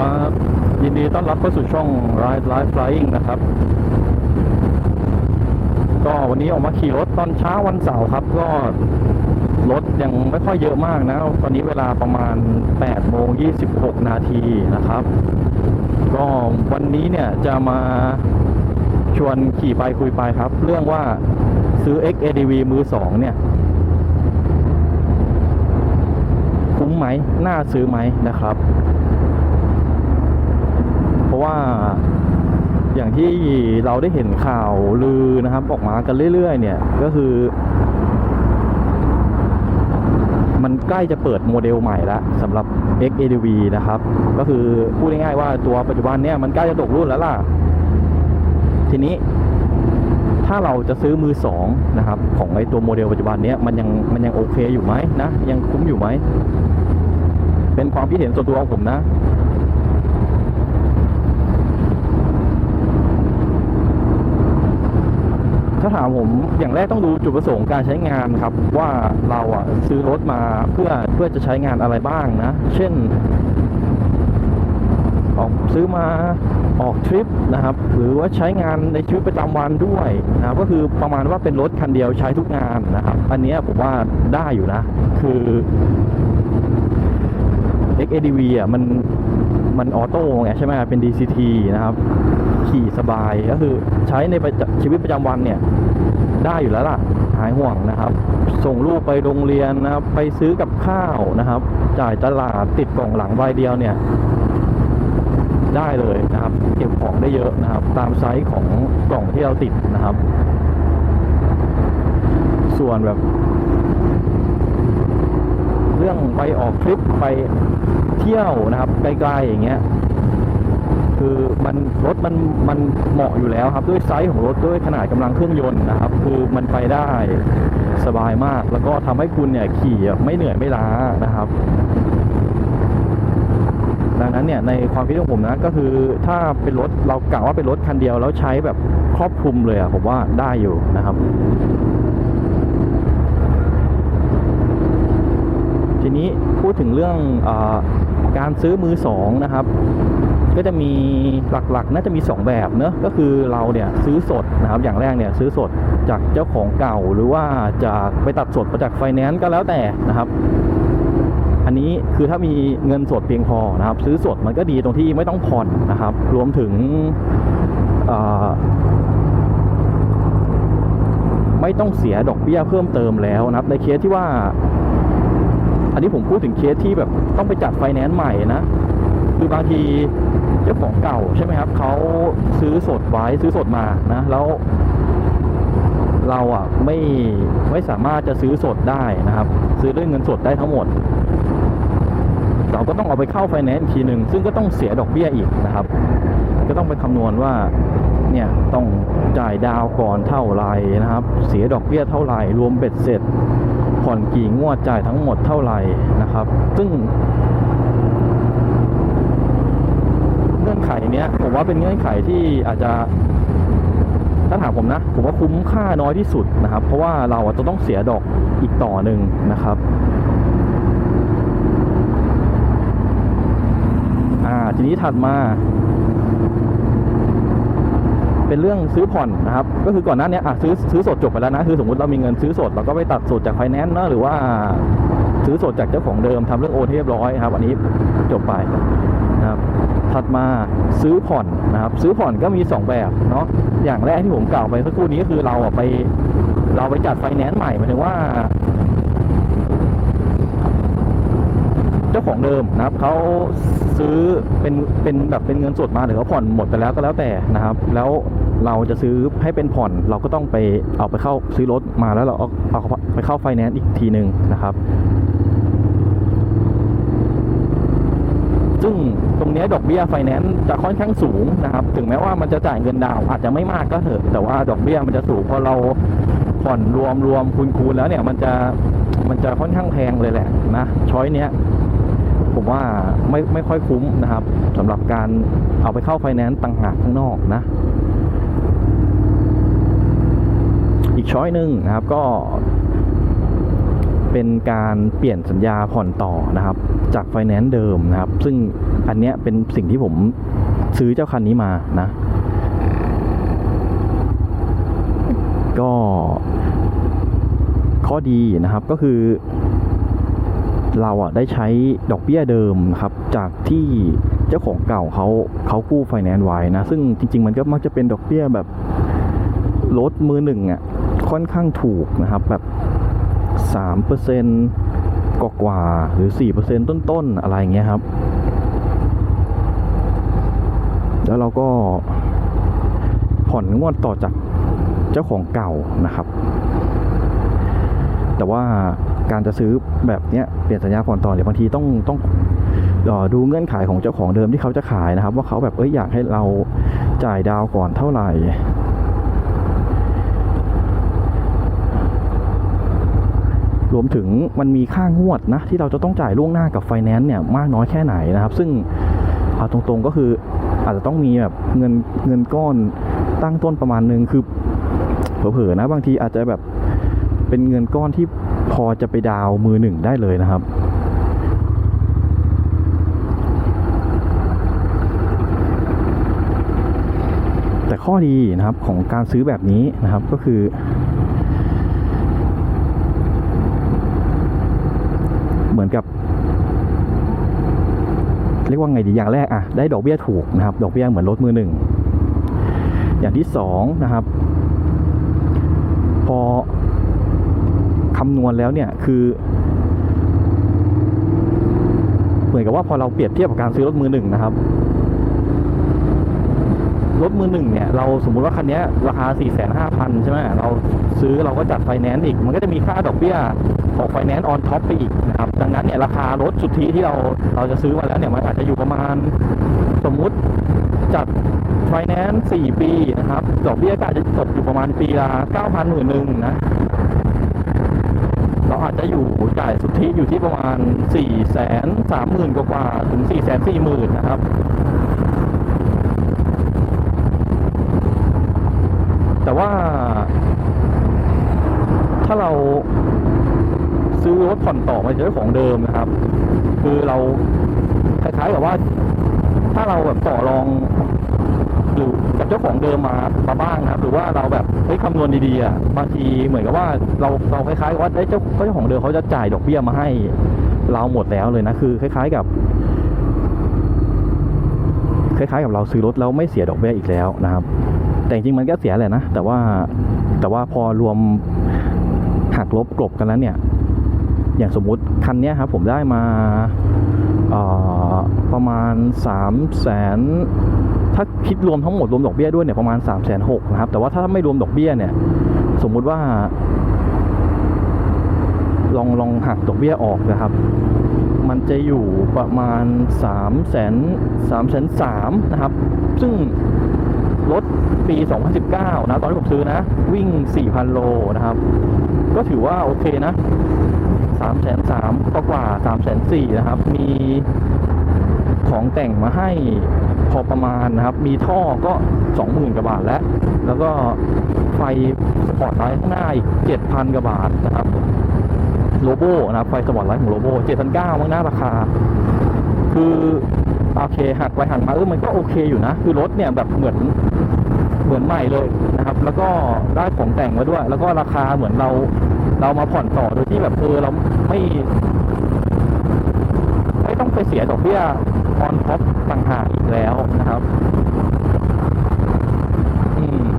ครับยินดีต้อนรับเข้าสู่ช่อง Ride Life Flying นะครับ ก็วันนี้ออกมาขี่รถตอนเช้าวันเสาร์ครับ ก็รถยังไม่ค่อยเยอะมากนะ ตอนนี้เวลาประมาณ8โมง26 นาทีนะครับ ก็วันนี้เนี่ยจะมาชวนขี่ไปคุยไปครับ เรื่องว่าซื้อ XADV มือสองเนี่ยคุ้มไหม น่าซื้อไหมนะครับ เพราะว่าอย่าง ที่เราได้เห็นข่าวลือนะครับ ออกมากันเรื่อย ๆ เนี่ยก็คือ มันใกล้จะเปิดโมเดลใหม่แล้วสำหรับ XADV นะครับ ก็คือพูดง่ายๆว่าตัวปัจจุบันเนี่ยมันใกล้จะตกรุ่นแล้วล่ะ ทีนี้ถ้าเราจะซื้อมือสองนะครับ ของไอตัวโมเดลปัจจุบันเนี้ยมันยังมันยังโอเคอยู่ไหมนะ ยังคุ้มอยู่ไหม เป็นความคิดเห็นส่วนตัวของผมนะ ถาถามผมอย่างแรกต้องดูจุดประสงค์การใช้งานครับ ว่าเราอะซื้อรถมาเพื่อเพื่อจะใช้งานอะไรบ้างนะ เช่นออกซื้อมาออกทริปนะครับ หรือว่าใช้งานในชีวิตประจำวันด้วยนะก็คือประมาณว่าเป็นรถคันเดียวใช้ทุกงานนะครับ อันนี้ผมว่าได้อยู่นะ คือ XADV อะมัน มันออโต้ไงใช่ไหมครับเป็น DCT นะครับ ขี่สบายก็คือใช้ในชีวิตประจำวันเนี่ย ได้อยู่แล้วล่ะ หายห่วงนะครับ ส่งลูกไปโรงเรียนนะครับ ไปซื้อกับข้าวนะครับ จ่ายตลาดติดกล่องหลังใบเดียวเนี่ย ได้เลยนะครับ เก็บของได้เยอะนะครับ ตามไซส์ของกล่องที่เราติดนะครับ ส่วนแบบ เรื่องไปออกทริปไป เที่ยวนะครับไกลๆอย่างเงี้ยคือมันรถมันมันเหมาะอยู่แล้วครับด้วยไซส์ของรถด้วยขนาดกำลังเครื่องยนต์นะครับ คือมันไปได้สบายมาก แล้วก็ทำให้คุณเนี่ยขี่ไม่เหนื่อยไม่ล้านะครับ ดังนั้นเนี่ยในความคิดของผมนะก็คือถ้าเป็นรถเรากะว่าเป็นรถคันเดียวแล้วใช้แบบครอบคลุมเลยอะผมว่าได้อยู่นะครับทีนี้พูดถึงเรื่องอ การซื้อมือสองนะครับ ก็จะมีหลักๆ น่าจะมี 2 แบบเนอะก็คือเราเนี่ยซื้อสดนะครับอย่างแรกเนี่ยซื้อสดจากเจ้าของเก่าหรือว่าจากไปตัดสดมาจากไฟแนนซ์ก็แล้วแต่นะครับอันนี้คือถ้ามีเงินสดเพียงพอนะครับ ซื้อสดมันก็ดีตรงที่ไม่ต้องผ่อนนะครับ รวมถึงไม่ต้องเสียดอกเบี้ยเพิ่มเติมแล้วนะครับ ในเคสที่ว่า อันนี้ผมพูดถึงเคสที่แบบต้องไปจัดไฟแนนซ์ใหม่นะ คือบางทีเจ้าของเก่าใช่ไหมครับเขาซื้อสดไว้ซื้อสดมานะ แล้ว เราอะไม่ไม่สามารถจะซื้อสดได้นะครับ ซื้อด้วยเงินสดได้ทั้งหมด เราก็ต้องเอาไปเข้าไฟแนนซ์อีกทีหนึ่งซึ่งก็ต้องเสียดอกเบี้ยอีกนะครับ ก็ต้องไปคำนวณว่าเนี่ยต้องจ่ายดาวก่อนเท่าไหร่นะครับ เสียดอกเบี้ยเท่าไหร่รวมเบ็ดเสร็จ ผ่อนกี่งวดจ่ายทั้งหมดเท่าไหร่นะครับ ซึ่งเงื่อนไขเนี้ยผมว่าเป็นเงื่อนไขที่อาจจะถ้าถามผมนะ ผมว่าคุ้มค่าน้อยที่สุดนะครับ เพราะว่าเราจะต้องเสียดอกอีกต่อหนึ่งนะครับอ่าทีนี้ถัดมา เป็นเรื่องซื้อผ่อนนะครับ ก็คือก่อนหน้านี้อะซื้อซื้อสดจบไปแล้วนะ คือสมมติเรามีเงินซื้อสดเราก็ไปตัดสดจากไฟแนนซ์เนอะหรือว่าซื้อสดจากเจ้าของเดิมทำเรื่องโอนให้เรียบร้อยครับ อันนี้จบไปนะครับถัดมาซื้อผ่อนนะครับ ซื้อผ่อนก็มี 2 แบบเนาะอย่างแรกที่ผมกล่าวไปสักครู่นี้ก็คือเราอะไปเราไปจัดไฟแนนซ์ใหม่หมายถึงว่า เจ้าของเดิมนะครับเขา ซื้อเป็นเป็นแบบเป็นเงินสดมาหรือเขาผ่อนหมดไปแล้วก็แล้วแต่นะครับ แล้วเราจะซื้อให้เป็นผ่อนเราก็ต้องไปเอาไปเข้าซื้อรถมาแล้วเราเอาเอาไปเข้าไฟแนนซ์อีกทีหนึ่งนะครับ ซึ่งตรงนี้ดอกเบี้ยไฟแนนซ์จะค่อนข้างสูงนะครับ ถึงแม้ว่ามันจะจ่ายเงินดาวอาจจะไม่มากก็เถอะ แต่ว่าดอกเบี้ยมันจะสูงพอเราผ่อนรวมรวมคูณคูณแล้วเนี่ยมันจะมันจะค่อนข้างแพงเลยแหละนะช้อยเนี้ย ผมว่าไม่ไม่ค่อยคุ้มนะครับสำหรับการเอาไปเข้าไฟแนนซ์ต่างหากข้างนอกนะ อีกช้อยหนึ่งนะครับก็เป็นการเปลี่ยนสัญญาผ่อนต่อนะครับ จากไฟแนนซ์เดิมนะครับ ซึ่งอันเนี้ยเป็นสิ่งที่ผมซื้อเจ้าคันนี้มานะ ก็ข้อดีนะครับก็คือ เราอะได้ใช้ดอกเบี้ยเดิมนะครับจากที่เจ้าของเก่าเขาเขากู้ไฟแนนซ์ไว้นะ ซึ่งจริง ๆ มันก็มักจะเป็นดอกเบี้ยแบบรถมือหนึ่งอะค่อนข้างถูกนะครับแบบสามเปอร์เซ็นกกว่าหรือสี่เปอร์เซ็นต้นๆอะไรเงี้ยครับ แล้วเราก็ผ่อนงวดต่อจากเจ้าของเก่านะครับ แต่ว่า การจะซื้อแบบเนี้ยเปลี่ยนสัญญาผ่อนต่อเนี่ยบางทีต้องต้องดูเงื่อนไขของเจ้าของเดิมที่เขาจะขายนะครับ ว่าเขาแบบเอ้ยอยากให้เราจ่ายดาวก่อนเท่าไหร่รวมถึงมันมีค่างวดนะ ที่เราจะต้องจ่ายล่วงหน้ากับไฟแนนซ์เนี่ยมากน้อยแค่ไหนนะครับ ซึ่งเอาตรงๆก็คืออาจจะต้องมีแบบเงินเงินก้อนตั้งต้นประมาณนึงคือเผลอๆนะบางทีอาจจะแบบเป็นเงินก้อนที่ พอจะไปดาวมือหนึ่งได้เลยนะครับแต่ข้อดีนะครับของการซื้อแบบนี้นะครับก็คือ เหมือนกับ เรียกว่าไงดีอย่างแรกอะได้ดอกเบี้ยถูกนะครับ ดอกเบี้ยเหมือนรถมือหนึ่งอย่างที่สองนะครับ พอ คำนวณแล้วเนี่ยคือเหมือนกับว่าพอเราเปรียบเทียบกับการซื้อรถมือหนึ่งนะครับ รถมือหนึ่งเนี่ยเราสมมุติว่าคันนี้ราคา 4 5 0 0 0 ใช่ไหมเราซื้อเราก็จัดไฟแนนซ์อีก มันก็จะมีค่าดอกเบี้ยของไฟแนนซ์ออนท็อปไปอีกนะครับ ดังนั้นเนี่ยราคารถสุทธิที่เราเราจะซื้อมาแล้วเนี่ยมันอาจจะอยู่ประมาณสมมุติจัดไฟแนนซ์4ปีนะครับ ดอกเบี้ยก็อาจจะตกอยู่ประมาณปีละ9,000หมื่นหนึ่งนะ เราอาจจะอยู่จ่ายสุทธิอยู่ที่ประมาณ4ี่แสนสามหมื่นกว่าถึง4ี่แสนสี่หมื่นนะครับ แต่ว่า ถ้าเราซื้อรถผ่อนต่อมาจากเจ้ของเดิมนะครับ คือเราคล้ายๆกับว่า ถ้าเราแบบต่อรอง อยู่กับเจ้าของเดิมมามาบ้างนะครับหรือว่าเราแบบเฮ้ยคำนวณดีๆอะบางทีเหมือนกับว่าเราเราคล้ายๆว่าเอ้ยเจ้าเจ้าของเดิมเขาจะจ่ายดอกเบี้ยมาให้ เราหมดแล้วเลยนะคือคล้าย ๆกับ คล้ายๆกับเราซื้อรถแล้วไม่เสียดอกเบี้ยอีกแล้วนะครับ แต่จริงๆมันก็เสียแหละนะแต่ว่าแต่ว่าพอรวมหักลบกลบกันแล้วเนี่ย อย่างสมมุติคันนี้ครับผมได้มาประมาณ3ามแสน ถ้าคิดรวมทั้งหมดรวมดอกเบี้ยด้วยเนี่ยประมาณ3ามแสนหกนะครับ แต่ว่าถ้าไม่รวมดอกเบี้ยเนี่ย สมมุติว่า ลองลองหักดอกเบี้ยออกนะครับ มันจะอยู่ประมาณ3ามแสนสามแสนสามนะครับ ซึ่งรถปี 2019 นะ ตอนที่ผมซื้อนะ วิ่ง 4,000 โลนะครับ ก็ถือว่าโอเคนะ3ามแสนสามก็กว่า3ามแสนสี่นะครับ มี ของแต่งมาให้พอประมาณนะครับ มีท่อก็ 20,000กว่าบาทแล้ว แล้วก็ไฟสปอร์ตไลท์ข้างหน้าอีก7,000กว่าบาทนะครับโลโบนะครับไฟสปอร์ตไลท์ของโลโบ7,900มั้งนะราคา คือโอเคหักไปหักมาเออมันก็โอเคอยู่นะ คือรถเนี่ยแบบเหมือนเหมือนใหม่เลยนะครับ แล้วก็ได้ของแต่งมาด้วย แล้วก็ราคาเหมือนเราเรามาผ่อนต่อโดยที่แบบเออเราไม่ไม่ต้องไปเสียดอกเบี้ย ออนท็อปต่างหากอีกแล้วนะครับ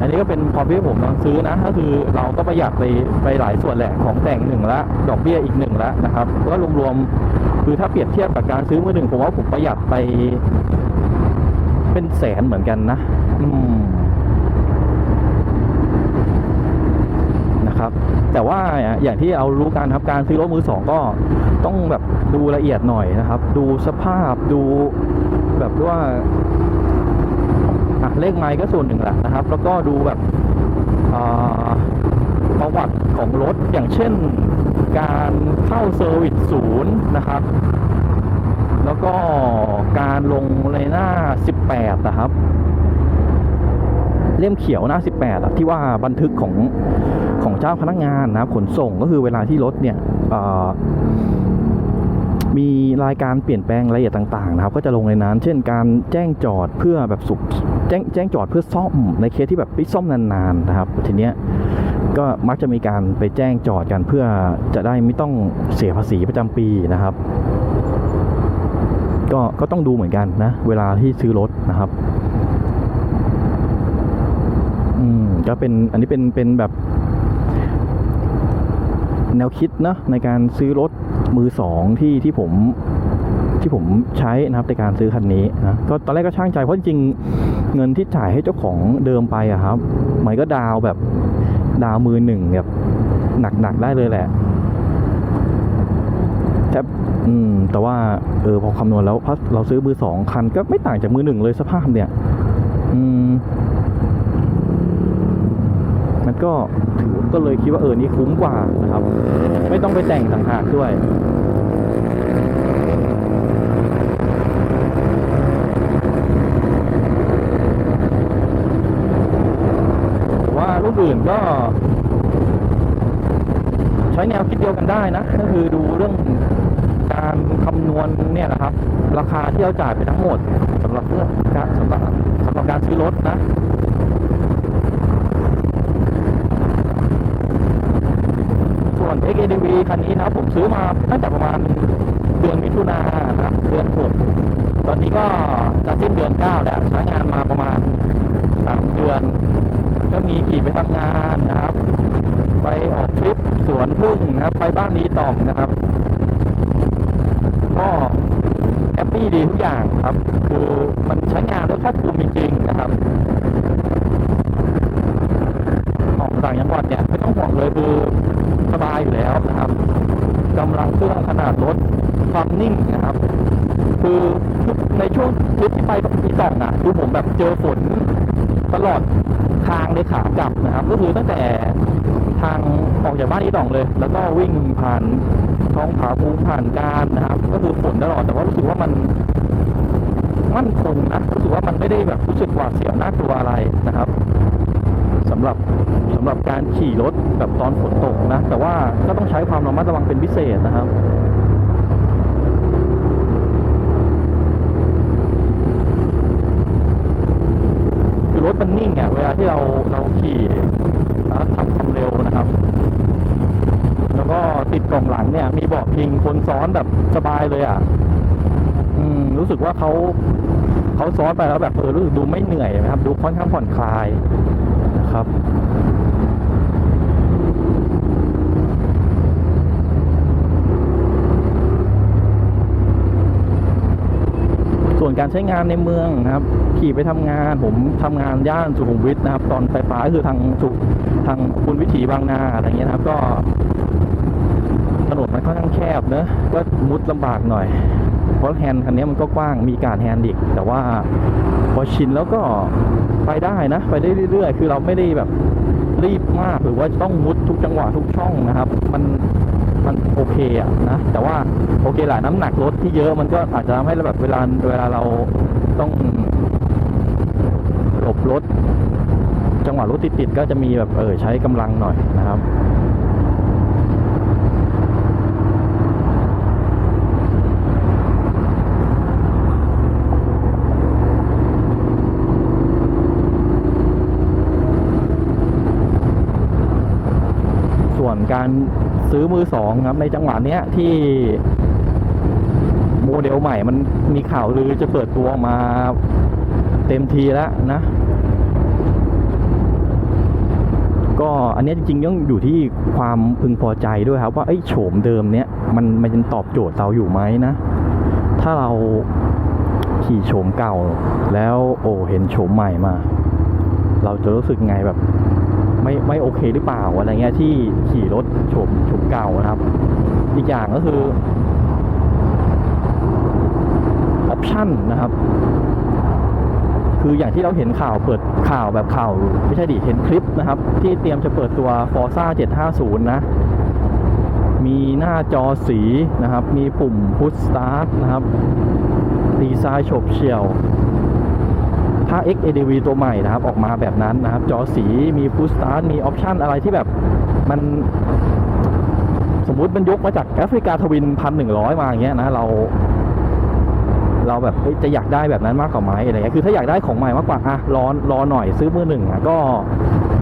อันนี้ก็เป็นความที่ผมกำลังซื้อนะก็คือเราก็ประหยัดไปไปหลายส่วนแหละของแต่งหนึ่งละดอกเบี้ยอีกหนึ่งละนะครับก็รวมๆคือถ้าเปรียบเทียบกับการซื้อมือหนึ่งผมว่าผมประหยัดไป เป็นแสนเหมือนกันนะ อืมนะ ครับ แต่ว่าอย่างที่เอารู้กันครับการซื้อรถมือสองก็ต้องแบบดูละเอียดหน่อยนะครับ ดูสภาพดูแบบว่าอะเลขไมล์ก็ส่วนหนึ่งแหละนะครับ แล้วก็ดูแบบประวัติของรถอย่างเช่นการเข้าเซอร์วิสศูนย์นะครับ แล้วก็การลงในหน้า 18นะครับ เล่มเขียวหน้า 18อะที่ว่าบันทึกของของเจ้าพนักงานนะครับขนส่งก็คือเวลาที่รถเนี่ยมีรายการเปลี่ยนแปลงรายละเอียดต่างๆนะครับ ก็จะลงในนั้น เช่นการแจ้งจอดเพื่อแบบสุขแจ้งแจ้งจอดเพื่อซ่อมในเคสที่แบบไปซ่อมนานๆนะครับ ทีเนี้ยก็มักจะมีการไปแจ้งจอดกันเพื่อจะได้ไม่ต้องเสียภาษีประจำปีนะครับ ก็ก็ต้องดูเหมือนกันนะ เวลาที่ซื้อรถนะครับ อืม ก็เป็นอันนี้เป็นเป็นแบบ แนวคิดนะในการซื้อรถมือสองที่ที่ผมที่ผมใช้นะครับในการซื้อคันนี้นะก็ตอนแรกก็ช่างใจเพราะจริงเงินที่จ่ายให้เจ้าของเดิมไปอะครับมันก็ดาวแบบดาวมือหนึ่งแบบหนักๆได้เลยแหละแทบอืม แต่ว่าเออพอคำนวณแล้วพอเราซื้อมือสองคันก็ไม่ต่างจากมือหนึ่งเลยสภาพเนี่ย อืม ก็ถือก็เลยคิดว่าเออนี่คุ้มกว่านะครับ ไม่ต้องไปแต่งต่างหากด้วยว่ารุ่นอื่นก็ใช้แนวคิดเดียวกันได้นะ ก็คือดูเรื่องการคำนวณเนี่ยนะครับ ราคาที่เราจ่ายไปทั้งหมดสำหรับเรื่องสำหรับสำหรับการซื้อรถนะ ส่วน XADV คันนี้นะครับผมซื้อมาตั้งแต่ประมาณเดือนมิถุนานะครับเดือนหกตอนนี้ก็จะสิ้นเดือนเก้าแล้วใช้งานมาประมาณสามเดือน ก็มีขี่ไปทำงานนะครับ ไปออกทริปสวนพึ่งนะครับ ไปบ้านนี้ต่อมนะครับก็แฮปปี้ดีทุกอย่างครับ คือมันใช้งานแล้วแค่ภูมจริงๆนะครับออกต่างจังหวัดเนี่ยไม่ต้องห่วงเลยคือ สบายอยู่แล้วนะครับกำลังเครื่องขนาดรถความนิ่งนะครับ คือในช่วงทริปที่ไปกับพี่ต่องอะคือผมแบบเจอฝนตลอดทางในขากลับนะครับ ก็คือตั้งแต่ทางออกจากบ้านอีต่องเลย แล้วก็วิ่งผ่านท้องผาภูผ่านการนะครับ ก็คือฝนตลอดแต่ว่ารู้สึกว่ามันมั่นคงนะรู้สึกว่ามันไม่ได้แบบรู้สึกหวาดเสียวน่ากลัวอะไรนะครับ สำหรับสำหรับการขี่รถแบบตอนฝนตกนะ แต่ว่าก็ต้องใช้ความระมัดระวังเป็นพิเศษนะครับคือรถมันนิ่งอะเวลาที่เราเราขี่นะทำความเร็วนะครับ แล้วก็ติดกล่องหลังเนี่ย มีเบาะพิงคนซ้อนแบบสบายเลยอะอืมรู้สึกว่าเขาเขาซ้อนไปแล้วแบบเออรู้สึกดูไม่เหนื่อยนะครับ ดูค่อนข้างผ่อนคลาย ครับ ส่วนการใช้งานในเมืองนะครับ ขี่ไปทำงานผมทำงานย่านสุขุมวิทนะครับ ตอนไฟฟ้าคือทางสุทางคุณวิถีบางนาอะไรเงี้ยนะครับ ก็ถนนมันค่อนข้างแคบเนอะก็มุดลำบากหน่อย เพราะแฮนด์คันนี้มันก็กว้างมีการแฮนด์อีก แต่ว่าพอชินแล้วก็ไปได้นะ ไปได้เรื่อยๆ คือเราไม่ได้แบบรีบมากหรือว่าต้องมุดทุกจังหวะทุกช่องนะครับ มันมันโอเคอะนะ แต่ว่าโอเคแหละน้ำหนักรถที่เยอะมันก็อาจจะทำให้แบบเวลาเวลาเราต้องหลบรถจังหวะรถติดๆก็จะมีแบบเออใช้กำลังหน่อยนะครับ การซื้อมือสองครับ ในจังหวะเนี้ยที่โมเดลใหม่มันมีข่าวลือจะเปิดตัวมาเต็มทีแล้วนะ ก็อันนี้จริงๆต้องอยู่ที่ความพึงพอใจด้วยครับ ว่าไอ้โฉมเดิมเนี้ยมันมันยังตอบโจทย์เราอยู่ไหมนะ ถ้าเราขี่โฉมเก่า แล้วโอ้เห็นโฉมใหม่มา เราจะรู้สึกไงแบบ ไม่ไม่โอเคหรือเปล่าอะไรเงี้ยที่ขี่รถฉมฉมเก่านะครับ อีกอย่างก็คือออปชั่นนะครับ คืออย่างที่เราเห็นข่าวเปิดข่าวแบบข่าวไม่ใช่ดิเห็นคลิปนะครับ ที่เตรียมจะเปิดตัว Forza 750 นะ มีหน้าจอสีนะครับ มีปุ่ม Push Start นะครับ ดีไซน์ฉบเฉี่ยว ถ้า XADV ตัวใหม่นะครับ ออกมาแบบนั้นนะครับ จอสีมีพุชสตาร์ทมีออปชันอะไรที่แบบมันสมมุติมันยกมาจากแอฟริกาทวินพันหนึ่งร้อยมาอย่างเงี้ยนะเรา เราแบบจะอยากได้แบบนั้นมากกว่าไหมอะไรเงี้ยคือถ้าอยากได้ของใหม่มากกว่าอะรอรอหน่อยซื้อมือหนึ่งอะก็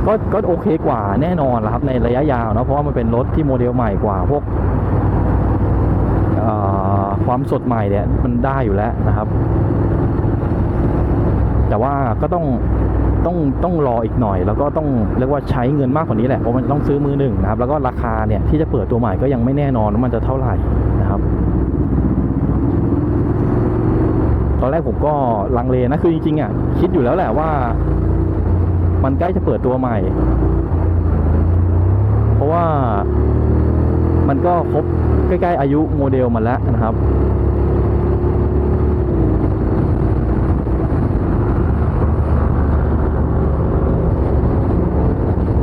ก็ก็โอเคกว่าแน่นอนละครับในระยะยาวเนาะเพราะว่ามันเป็นรถที่โมเดลใหม่กว่าพวกความสดใหม่เนี่ยมันได้อยู่แล้วนะครับ แต่ว่าก็ต้องต้องต้องรออีกหน่อย แล้วก็ต้องเรียกว่าใช้เงินมากกว่านี้แหละเพราะมันต้องซื้อมือหนึ่งนะครับ แล้วก็ราคาเนี่ยที่จะเปิดตัวใหม่ก็ยังไม่แน่นอนว่ามันจะเท่าไหร่นะครับ ตอนแรกผมก็ลังเลนะคือจริงๆอะคิดอยู่แล้วแหละว่า มันใกล้จะเปิดตัวใหม่ เพราะว่ามันก็ครบใกล้ ๆ อายุโมเดลมันแล้วนะครับ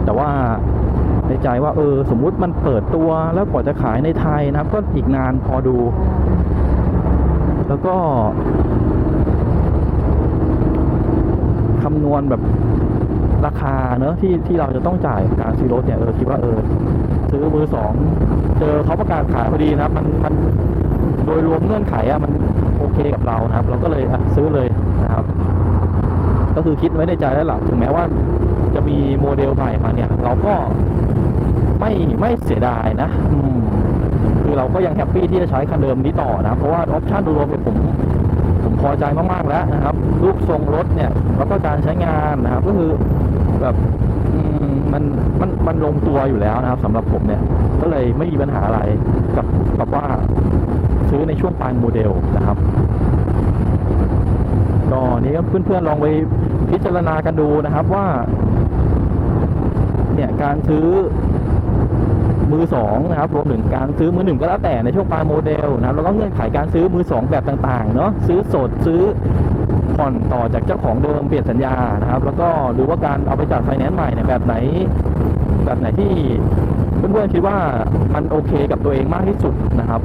แต่ว่า ใจว่าเออ สมมุติมันเปิดตัวแล้วกว่าจะขายในไทยนะครับ ก็อีกนานพอดู แล้วก็คำนวณแบบราคาเนอะที่ที่เราจะต้องจ่ายการซื้อรถเนี่ยเออคิดว่าเออ ซื้อมือสองเจอเขาประกาศขายพอดีนะครับ มันมันโดยรวมเงื่อนไขอะมันโอเคกับเรานะครับ เราก็เลยอะซื้อเลยนะครับ ก็คือคิดไว้ในใจแล้วหละถึงแม้ว่าจะมีโมเดลใหม่มาเนี่ย เราก็ ไม่ไม่เสียดายนะคือเราก็ยังแฮปปี้ที่จะใช้คันเดิมนี้ต่อนะ เพราะว่าออปชั่นโดยรวมเนี่ยผมผมพอใจมากๆแล้วนะครับ รูปทรงรถเนี่ยแล้วก็การใช้งานนะครับ ก็คือแบบมันมันมันลงตัวอยู่แล้วนะครับสำหรับผมเนี่ย ก็เลยไม่มีปัญหาอะไรกับกับว่าซื้อในช่วงปลายโมเดลนะครับก็นี่เพื่อนๆลองไปพิจารณากันดูนะครับว่า เนี่ยการซื้อ มือสองนะครับรวมถึงการซื้อมือหนึ่งก็แล้วแต่ในช่วงปลายโมเดลนะครับแล้วก็เงื่อนไขการซื้อมือสองแบบต่างๆเนาะซื้อสดซื้อผ่อนต่อจากเจ้าของเดิมเปลี่ยนสัญญานะครับ แล้วก็ดูว่าการเอาไปจัดไฟแนนซ์ใหม่เนี่ยแบบไหน แบบไหนที่เพื่อนๆคิดว่ามันโอเคกับตัวเองมากที่สุดนะครับ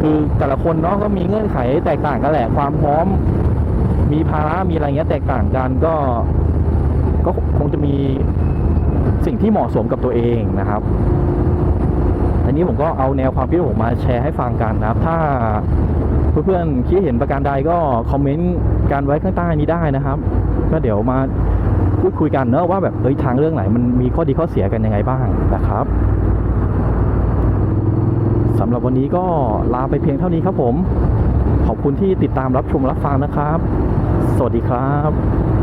คือแต่ละคนเนาะก็มีเงื่อนไขแตกต่างกันแหละความพร้อมมีภาระมีอะไรเงี้ยแตกต่างกันก็ก็คงจะมีสิ่งที่เหมาะสมกับตัวเองนะครับ อันนี้ผมก็เอาแนวความคิดของผมมาแชร์ให้ฟังกันนะครับ ถ้าเพื่อนๆคิดเห็นประการใดก็คอมเมนต์การไว้ข้างใต้นี้ได้นะครับ ก็เดี๋ยวมาพูดคุยกันเนอะว่าแบบเฮ้ยทางเรื่องไหนมันมีข้อดีข้อเสียกันยังไงบ้างนะครับสำหรับวันนี้ก็ลาไปเพียงเท่านี้ครับผม ขอบคุณที่ติดตามรับชมรับฟังนะครับ สวัสดีครับ